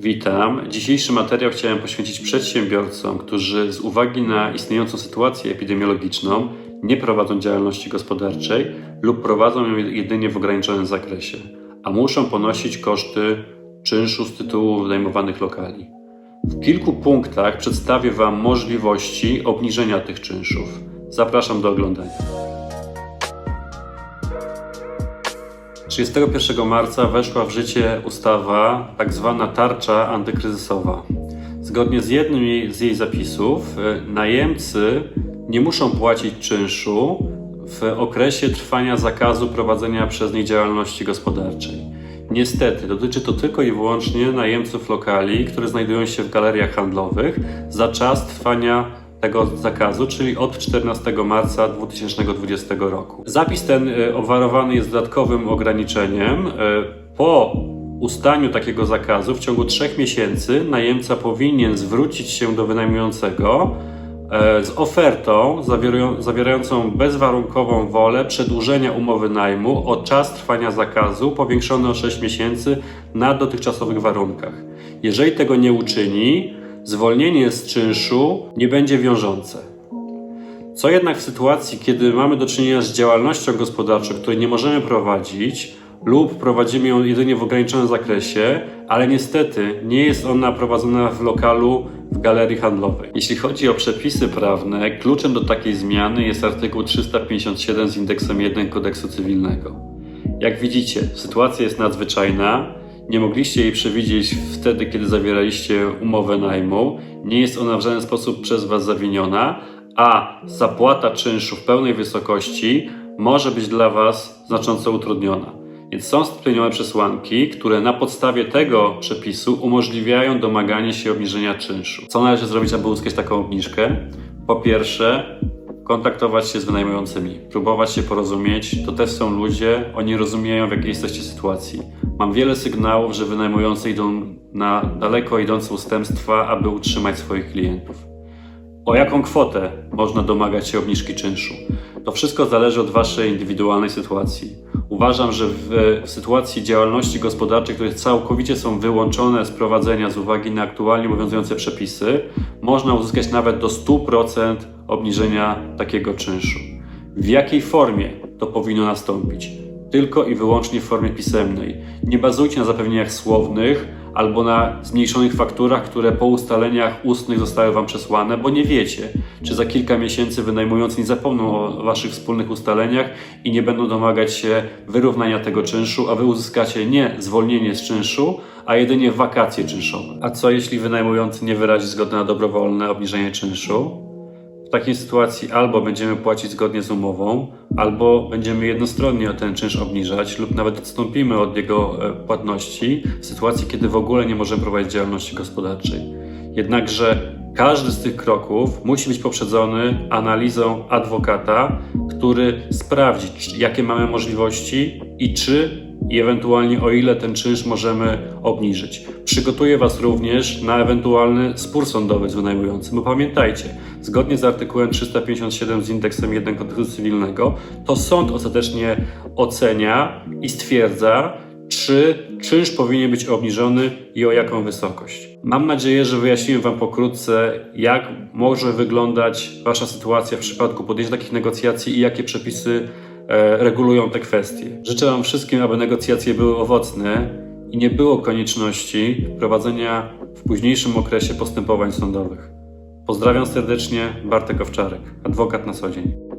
Witam. Dzisiejszy materiał chciałem poświęcić przedsiębiorcom, którzy z uwagi na istniejącą sytuację epidemiologiczną nie prowadzą działalności gospodarczej lub prowadzą ją jedynie w ograniczonym zakresie, a muszą ponosić koszty czynszu z tytułu wynajmowanych lokali. W kilku punktach przedstawię Wam możliwości obniżenia tych czynszów. Zapraszam do oglądania. 31 marca weszła w życie ustawa tak zwana tarcza antykryzysowa. Zgodnie z jednym z jej zapisów, y, najemcy nie muszą płacić czynszu w okresie trwania zakazu prowadzenia przez nich działalności gospodarczej. Niestety, dotyczy to tylko i wyłącznie najemców lokali, które znajdują się w galeriach handlowych za czas trwania tego zakazu, czyli od 14 marca 2020 roku. Zapis ten y, obwarowany jest dodatkowym ograniczeniem. Y, Po ustaniu takiego zakazu w ciągu trzech miesięcy najemca powinien zwrócić się do wynajmującego e, z ofertą zawierającą bezwarunkową wolę przedłużenia umowy najmu o czas trwania zakazu powiększony o 6 miesięcy na dotychczasowych warunkach. Jeżeli tego nie uczyni, zwolnienie z czynszu nie będzie wiążące. Co jednak w sytuacji, kiedy mamy do czynienia z działalnością gospodarczą, której nie możemy prowadzić, lub prowadzimy ją jedynie w ograniczonym zakresie, ale niestety nie jest ona prowadzona w lokalu w galerii handlowej. Jeśli chodzi o przepisy prawne, kluczem do takiej zmiany jest artykuł 357 z indeksem 1 kodeksu cywilnego. Jak widzicie, sytuacja jest nadzwyczajna. Nie mogliście jej przewidzieć wtedy, kiedy zawieraliście umowę najmu. Nie jest ona w żaden sposób przez Was zawiniona, a zapłata czynszu w pełnej wysokości może być dla Was znacząco utrudniona. Więc są spełnione przesłanki, które na podstawie tego przepisu umożliwiają domaganie się obniżenia czynszu. Co należy zrobić, aby uzyskać taką obniżkę? Po pierwsze, kontaktować się z wynajmującymi, próbować się porozumieć. To też są ludzie, oni rozumieją, w jakiej jesteście sytuacji. Mam wiele sygnałów, że wynajmujący idą na daleko idące ustępstwa, aby utrzymać swoich klientów. O jaką kwotę można domagać się obniżki czynszu? To wszystko zależy od Waszej indywidualnej sytuacji. Uważam, że w, sytuacji działalności gospodarczej, które całkowicie są wyłączone z prowadzenia z uwagi na aktualnie obowiązujące przepisy, można uzyskać nawet do 100% obniżenia takiego czynszu. W jakiej formie to powinno nastąpić? Tylko i wyłącznie w formie pisemnej. Nie bazujcie na zapewnieniach słownych albo na zmniejszonych fakturach, które po ustaleniach ustnych zostały Wam przesłane, bo nie wiecie, czy za kilka miesięcy wynajmujący nie zapomną o Waszych wspólnych ustaleniach i nie będą domagać się wyrównania tego czynszu, a Wy uzyskacie nie zwolnienie z czynszu, a jedynie wakacje czynszowe. A co jeśli wynajmujący nie wyrazi zgody na dobrowolne obniżenie czynszu? W takiej sytuacji albo będziemy płacić zgodnie z umową, albo będziemy jednostronnie ten czynsz obniżać, lub nawet odstąpimy od jego e, płatności w sytuacji, kiedy w ogóle nie możemy prowadzić działalności gospodarczej. Jednakże każdy z tych kroków musi być poprzedzony analizą adwokata, który sprawdzi, jakie mamy możliwości i czy i ewentualnie o ile ten czynsz możemy obniżyć. Przygotuję Was również na ewentualny spór sądowy z wynajmującym, bo pamiętajcie, zgodnie z artykułem 357 z indeksem 1 kodeksu cywilnego, to sąd ostatecznie ocenia i stwierdza, czy czynsz powinien być obniżony i o jaką wysokość. Mam nadzieję, że wyjaśniłem Wam pokrótce, jak może wyglądać Wasza sytuacja w przypadku podjęcia takich negocjacji i jakie przepisy e, regulują te kwestie. Życzę Wam wszystkim, aby negocjacje były owocne i nie było konieczności prowadzenia w późniejszym okresie postępowań sądowych. Pozdrawiam serdecznie, Bartek Owczarek, adwokat na co dzień.